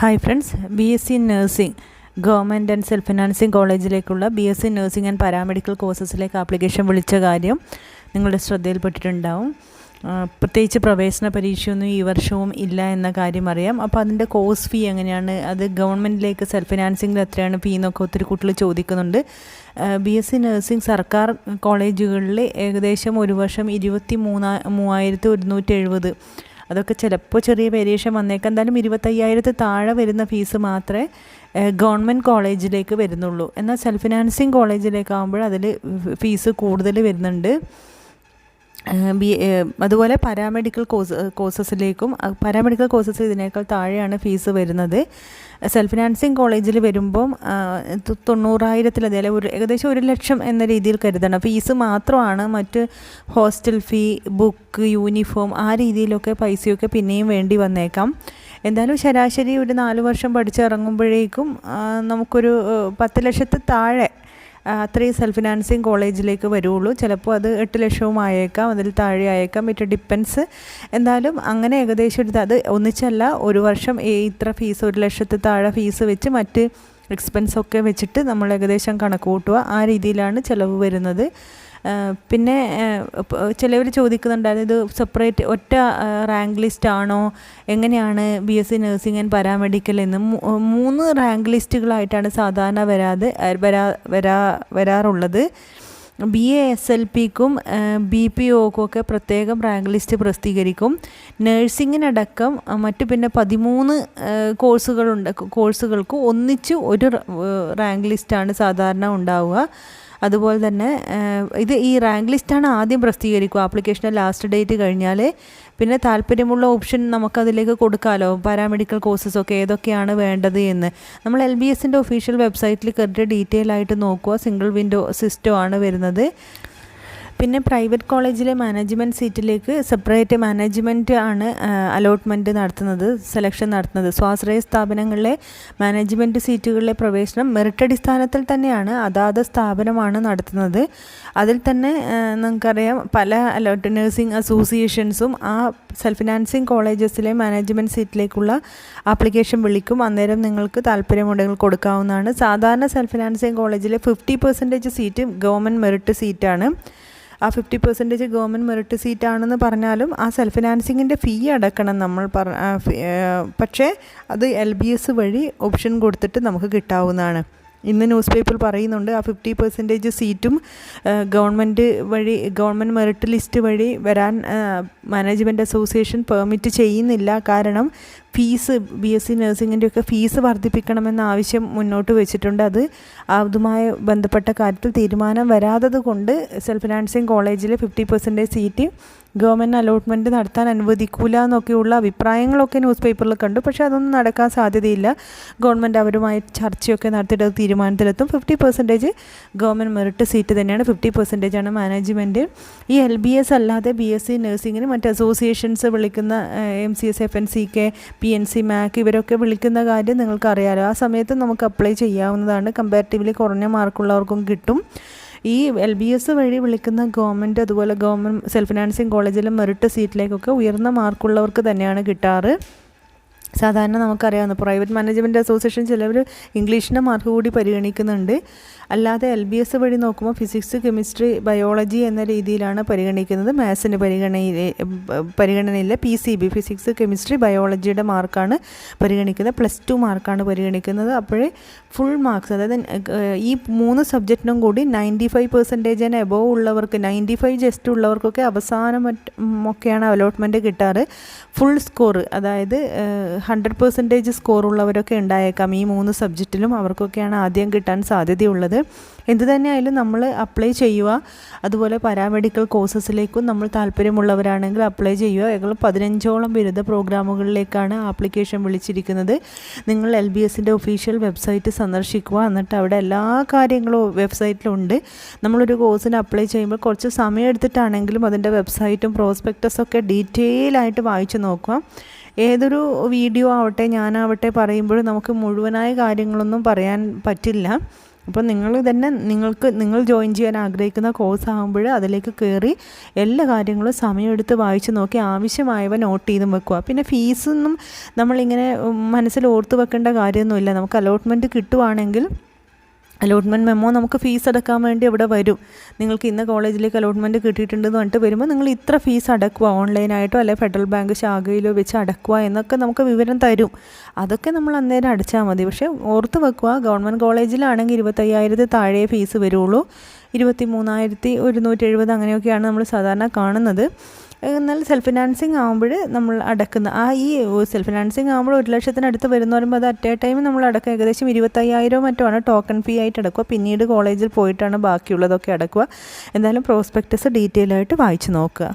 Hi friends B S C nursing government and self financing കോളേജിലേക്കുള്ള B S C nursing and paramedical കോഴ്സസിലേക്ക് application വിളിച്ച കാര്യം നിങ്ങളുടെ ശ്രദ്ധയിൽപ്പെട്ടിട്ടുണ്ടാവും. പ്രത്യേകിച്ച് പ്രവേശന പരീക്ഷയൊന്നും ഈ വർഷവും ഇല്ല എന്ന കാര്യം അറിയാം. അപ്പോൾ അതിന്റെ കോഴ്സ് ഫീ എങ്ങനെയാണ്? അത് ഗവൺമെന്റിലേക്ക് സെൽഫ് ഫിനാൻസിങ്ങിൽ എത്രയാണ് ഫീ എന്നൊക്കെ ഒത്തിരി കുട്ടികൾ ചോദിക്കുന്നുണ്ട്. ബി എസ് സി നഴ്സിംഗ് സർക്കാർ കോളേജുകളിൽ ഏകദേശം ഒരു വർഷം ഇരുപത്തി മൂന്നാ മൂവായിരത്തി ഒരുന്നൂറ്റി എഴുപത് അതൊക്കെ ചിലപ്പോൾ ചെറിയ വേരിയേഷൻ വന്നേക്കാം. എന്തായാലും ഇരുപത്തയ്യായിരത്തി താഴെ വരുന്ന ഫീസ് മാത്രമേ ഗവൺമെന്റ് കോളേജിലേക്ക് വരുന്നുള്ളൂ. എന്നാൽ സെൽഫ് ഫിനാൻസിങ് കോളേജിലേക്കാകുമ്പോൾ അതിൽ ഫീസ് കൂടുതൽ വരുന്നുണ്ട്. ബി അതുപോലെ പാരാമെഡിക്കൽ കോഴ്സ് കോഴ്സസിലേക്കും പാരാമെഡിക്കൽ കോഴ്സസ് ഇതിനേക്കാൾ താഴെയാണ് ഫീസ് വരുന്നത്. സെൽഫ് ഫിനാൻസിങ് കോളേജിൽ വരുമ്പം തൊണ്ണൂറായിരത്തിൽ അതേപോലെ ഒരു ഏകദേശം ഒരു ലക്ഷം എന്ന രീതിയിൽ കരുതണം. ഫീസ് മാത്രമാണ് മറ്റ് ഹോസ്റ്റൽ ഫീ ബുക്ക് യൂണിഫോം ആ രീതിയിലൊക്കെ പൈസയൊക്കെ പിന്നെയും വേണ്ടി വന്നേക്കാം. എന്തായാലും ശരാശരി ഒരു നാല് വർഷം പഠിച്ചിറങ്ങുമ്പോഴേക്കും നമുക്കൊരു പത്ത് ലക്ഷത്തിൽ താഴെ അത്രയും സെൽഫ് ഫിനാൻസിങ് കോളേജിലേക്ക് വരുള്ളൂ ചിലപ്പോൾ അത് എട്ട് ലക്ഷവും ആയേക്കാം അതിൽ താഴെ ആയേക്കാം. ഇറ്റ് ഡിപ്പെൻസ് എന്തായാലും അങ്ങനെ ഏകദേശം എടുത്ത് അത് ഒന്നിച്ചല്ല ഒരു വർഷം ഇത്ര ഫീസ് ഒരു ലക്ഷത്തിൽ താഴെ ഫീസ് വെച്ച് മറ്റ് എക്സ്പെൻസൊക്കെ വെച്ചിട്ട് നമ്മൾ ഏകദേശം കണക്ക് കൂട്ടുക. ആ രീതിയിലാണ് ചിലവ് വരുന്നത്. പിന്നെ ചിലവർ ചോദിക്കുന്നുണ്ടായിരുന്നു ഇത് സെപ്പറേറ്റ് ഒറ്റ റാങ്ക് ലിസ്റ്റ് ആണോ? എങ്ങനെയാണ് B S C nursing and paramedical എന്ന്. മൂന്ന് റാങ്ക് ലിസ്റ്റുകളായിട്ടാണ് സാധാരണ വരാതെ വരാ വരാ വരാറുള്ളത്. ബി എ എസ് എൽ പിക്കും ബി പി ഒക്കും ഒക്കെ പ്രത്യേകം റാങ്ക് ലിസ്റ്റ് പ്രസിദ്ധീകരിക്കും. നഴ്സിങ്ങിനടക്കം മറ്റ് പിന്നെ പതിമൂന്ന് കോഴ്സുകളുണ്ട് കോഴ്സുകൾക്ക് ഒന്നിച്ച് ഒരു റാങ്ക് ലിസ്റ്റാണ് സാധാരണ ഉണ്ടാവുക. അതുപോലെ തന്നെ ഇത് ഈ റാങ്ക് ലിസ്റ്റാണ് ആദ്യം പ്രസിദ്ധീകരിക്കുക. ആപ്ലിക്കേഷന്റെ ലാസ്റ്റ് ഡേറ്റ് കഴിഞ്ഞാൽ പിന്നെ താല്പര്യമുള്ള ഓപ്ഷൻ നമുക്കതിലേക്ക് കൊടുക്കാമല്ലോ പാരാമെഡിക്കൽ കോഴ്സസ് ഒക്കെ ഏതൊക്കെയാണ് വേണ്ടത് എന്ന്. നമ്മൾ എൽ ബി എസിന്റെ ഒഫീഷ്യൽ വെബ്സൈറ്റിൽ കയറിയിട്ട് ഡീറ്റെയിൽ ആയിട്ട് നോക്കുക. സിംഗിൾ വിൻഡോ സിസ്റ്റം ആണ് വരുന്നത്. പിന്നെ പ്രൈവറ്റ് കോളേജിലെ മാനേജ്മെന്റ് സീറ്റിലേക്ക് സെപ്പറേറ്റ് മാനേജ്മെന്റ് ആണ് അലോട്ട്മെന്റ് നടത്തുന്നത് സെലക്ഷൻ നടത്തുന്നത്. സ്വാശ്രയ സ്ഥാപനങ്ങളിലെ മാനേജ്മെന്റ് സീറ്റുകളിലെ പ്രവേശനം മെറിറ്റ് അടിസ്ഥാനത്തിൽ തന്നെയാണ് അതാത് സ്ഥാപനമാണ് നടത്തുന്നത്. അതിൽ തന്നെ നമുക്കറിയാം പല അലോട്ട് നഴ്സിംഗ് അസോസിയേഷൻസും ആ സെൽഫ് ഫിനാൻസിങ് കോളേജസിലെ മാനേജ്മെന്റ് സീറ്റിലേക്കുള്ള ആപ്ലിക്കേഷൻ വിളിക്കും. അന്നേരം നിങ്ങൾക്ക് താല്പര്യമുണ്ടെങ്കിൽ കൊടുക്കാവുന്നതാണ്. സാധാരണ സെൽഫ് ഫിനാൻസിങ് കോളേജിലെ fifty percentage seat government merit സീറ്റാണ് ആ ഫിഫ്റ്റി പെർസെന്റേജ് ഗവൺമെന്റ് മെറിറ്റ് സീറ്റാണെന്ന് പറഞ്ഞാലും ആ സെൽഫ് ഫിനാൻസിങ്ങിന്റെ ഫീ അടക്കണം നമ്മൾ പറ പക്ഷേ അത് എൽ ബി എസ് വഴി ഓപ്ഷൻ കൊടുത്തിട്ട് നമുക്ക് കിട്ടാവുന്നതാണ്. ഇന്ന് ന്യൂസ് പേപ്പറിൽ പറയുന്നുണ്ട് ആ ഫിഫ്റ്റി പെർസെന്റേജ് സീറ്റും ഗവൺമെന്റ് വഴി ഗവൺമെന്റ് മെറിറ്റ് ലിസ്റ്റ് വഴി വരാൻ മാനേജ്മെന്റ് അസോസിയേഷൻ പെർമിറ്റ് ചെയ്യുന്നില്ല. കാരണം ഫീസ് ബി എസ് സി നഴ്സിങ്ങിന്റെ ഒക്കെ ഫീസ് വർദ്ധിപ്പിക്കണമെന്ന ആവശ്യം മുന്നോട്ട് വെച്ചിട്ടുണ്ട്. അത് അതുമായി ബന്ധപ്പെട്ട കാര്യത്തിൽ തീരുമാനം വരാത്തത് കൊണ്ട് സെൽഫ് ഫിനാൻസിങ് കോളേജിൽ fifty percentage seat government allotment നടത്താൻ അനുവദിക്കൂല എന്നൊക്കെയുള്ള അഭിപ്രായങ്ങളൊക്കെ ന്യൂസ് പേപ്പറിൽ കണ്ടു. പക്ഷേ അതൊന്നും നടക്കാൻ സാധ്യതയില്ല. ഗവൺമെന്റ് അവരുമായി ചർച്ചയൊക്കെ നടത്തിയിട്ട് തീരുമാനത്തിലെത്തും. Fifty percentage government merit seat തന്നെയാണ്. ഫിഫ്റ്റി പെർസെന്റേജ് ആണ് മാനേജ്മെന്റ്. ഈ എൽ ബി എസ് അല്ലാതെ ബി എസ് സി നഴ്സിങ്ങിന് മറ്റ് അസോസിയേഷൻസ് വിളിക്കുന്ന M C S F N C K P N C Mac ഇവരൊക്കെ വിളിക്കുന്ന കാര്യം നിങ്ങൾക്കറിയാലോ. ആ സമയത്ത് നമുക്ക് അപ്ലൈ ചെയ്യാവുന്നതാണ്. കമ്പാരിറ്റീവ്ലി കുറഞ്ഞ മാർക്കുള്ളവർക്കും കിട്ടും. ഈ എൽ ബി എസ് വഴി വിളിക്കുന്ന ഗവൺമെന്റ് അതുപോലെ ഗവൺമെന്റ് സെൽഫ് ഫിനാൻസിങ് കോളേജിലെ മെറിറ്റ് സീറ്റിലേക്കൊക്കെ ഉയർന്ന മാർക്കുള്ളവർക്ക് തന്നെയാണ് കിട്ടാറ്. സാധാരണ നമുക്കറിയാവുന്ന പ്രൈവറ്റ് മാനേജ്മെന്റ് അസോസിയേഷൻ ചിലവർ ഇംഗ്ലീഷിന്റെ മാർക്ക് കൂടി പരിഗണിക്കുന്നുണ്ട്. അല്ലാതെ എൽ ബി എസ് വഴി നോക്കുമ്പോൾ ഫിസിക്സ് കെമിസ്ട്രി ബയോളജി എന്ന രീതിയിലാണ് പരിഗണിക്കുന്നത്. മാത്സിന് പരിഗണനയിൽ പരിഗണനയില്ല. P C B physics chemistry ബയോളജിയുടെ മാർക്കാണ് പരിഗണിക്കുന്നത്. പ്ലസ് ടു മാർക്കാണ് പരിഗണിക്കുന്നത്. അപ്പോഴേ ഫുൾ മാർക്സ് അതായത് ഈ മൂന്ന് സബ്ജക്റ്റിനും കൂടി നയന്റി ഫൈവ് പെർസെന്റേജ് തന്നെ എബോവ് ഉള്ളവർക്ക് നയന്റി ഫൈവ് ജസ്റ്റ് ഉള്ളവർക്കൊക്കെ അവസാനം ഒക്കെയാണ് അലോട്ട്മെന്റ് കിട്ടാറ്. ഫുൾ സ്കോർ അതായത് ഹൺഡ്രഡ് പെർസെന്റേജ് സ്കോർ ഉള്ളവരൊക്കെ ഉണ്ടായേക്കാം. ഈ മൂന്ന് സബ്ജക്റ്റിലും അവർക്കൊക്കെയാണ് ആദ്യം കിട്ടാൻ സാധ്യതയുള്ളത്. എന്ത് തന്നെയായാലും നമ്മൾ അപ്ലൈ ചെയ്യുക. അതുപോലെ പാരാമെഡിക്കൽ കോഴ്സസിലേക്കും നമ്മൾ താല്പര്യമുള്ളവരാണെങ്കിൽ അപ്ലൈ ചെയ്യുക. ഞങ്ങൾ പതിനഞ്ചോളം ബിരുദ പ്രോഗ്രാമുകളിലേക്കാണ് ആപ്ലിക്കേഷൻ വിളിച്ചിരിക്കുന്നത്. നിങ്ങൾ എൽ ബി എസിന്റെ ഒഫീഷ്യൽ വെബ്സൈറ്റ് സന്ദർശിക്കുക. എന്നിട്ട് അവിടെ എല്ലാ കാര്യങ്ങളും വെബ്സൈറ്റിലുണ്ട് നമ്മളൊരു കോഴ്സിന് അപ്ലൈ ചെയ്യുമ്പോൾ കുറച്ച് സമയം എടുത്തിട്ടാണെങ്കിലും അതിന്റെ വെബ്സൈറ്റും പ്രോസ്പെക്ടസൊക്കെ ഡീറ്റെയിൽ ആയിട്ട് വായിച്ചു നോക്കുക. ഏതൊരു വീഡിയോ ആവട്ടെ ഞാനാവട്ടെ പറയുമ്പോഴും നമുക്ക് മുഴുവനായ കാര്യങ്ങളൊന്നും പറയാൻ പറ്റില്ല. അപ്പോൾ നിങ്ങൾ തന്നെ നിങ്ങൾക്ക് നിങ്ങൾ ജോയിൻ ചെയ്യാൻ ആഗ്രഹിക്കുന്ന കോഴ്സ് ആകുമ്പോൾ അതിലേക്ക് കയറി എല്ലാ കാര്യങ്ങളും സമയമെടുത്ത് വായിച്ച് നോക്കി ആവശ്യമായവ നോട്ട് ചെയ്തും വെക്കുക. പിന്നെ ഫീസൊന്നും നമ്മളിങ്ങനെ മനസ്സിൽ ഓർത്ത് വെക്കേണ്ട കാര്യമൊന്നുമില്ല. നമുക്ക് അലോട്ട്മെന്റ് കിട്ടുവാണെങ്കിൽ അലോട്ട്മെന്റ് മെമ്മോ നമുക്ക് ഫീസ് അടക്കാൻ വേണ്ടി അവിടെ വരും. നിങ്ങൾക്ക് ഇന്ന കോളേജിലേക്ക് അലോട്ട്മെന്റ് കിട്ടിയിട്ടുണ്ടെന്ന് പറഞ്ഞിട്ട് വരുമ്പോൾ നിങ്ങൾ ഇത്ര ഫീസ് അടക്കുക ഓൺലൈനായിട്ടോ അല്ലെങ്കിൽ ഫെഡറൽ ബാങ്ക് ശാഖയിലോ വെച്ച് അടക്കുക എന്നൊക്കെ നമുക്ക് വിവരം തരും. അതൊക്കെ നമ്മൾ അന്നേരം അടച്ചാൽ മതി. പക്ഷേ ഓർത്ത് വെക്കുക ഗവൺമെന്റ് കോളേജിലാണെങ്കിൽ ഇരുപത്തയ്യായിരത്തി താഴെ ഫീസ് വരുള്ളൂ. ഇരുപത്തി മൂന്നായിരത്തി ഒരുന്നൂറ്റി എഴുപത് അങ്ങനെയൊക്കെയാണ് നമ്മൾ സാധാരണ കാണുന്നത്. എന്നാൽ സെൽഫ് ഫിനാൻസിങ് ആകുമ്പോൾ നമ്മൾ അടക്കുന്ന. ആ ഈ സെൽഫ് ഫിനാൻസിങ് ആകുമ്പോൾ ഒരു ലക്ഷത്തിനടുത്ത് വരുന്ന പറയുമ്പോൾ അത് അറ്റ് എ ടൈം നമ്മൾ അടക്കുക ഏകദേശം ഇരുപത്തയ്യായിരം മറ്റോ ആണ് ടോക്കൺ ഫീ ആയിട്ട് അടക്കുക. പിന്നീട് കോളേജിൽ പോയിട്ടാണ് ബാക്കിയുള്ളതൊക്കെ അടക്കുക. എന്തായാലും പ്രോസ്പെക്ടസ് ഡീറ്റെയിൽ ആയിട്ട് വായിച്ചു നോക്കുക.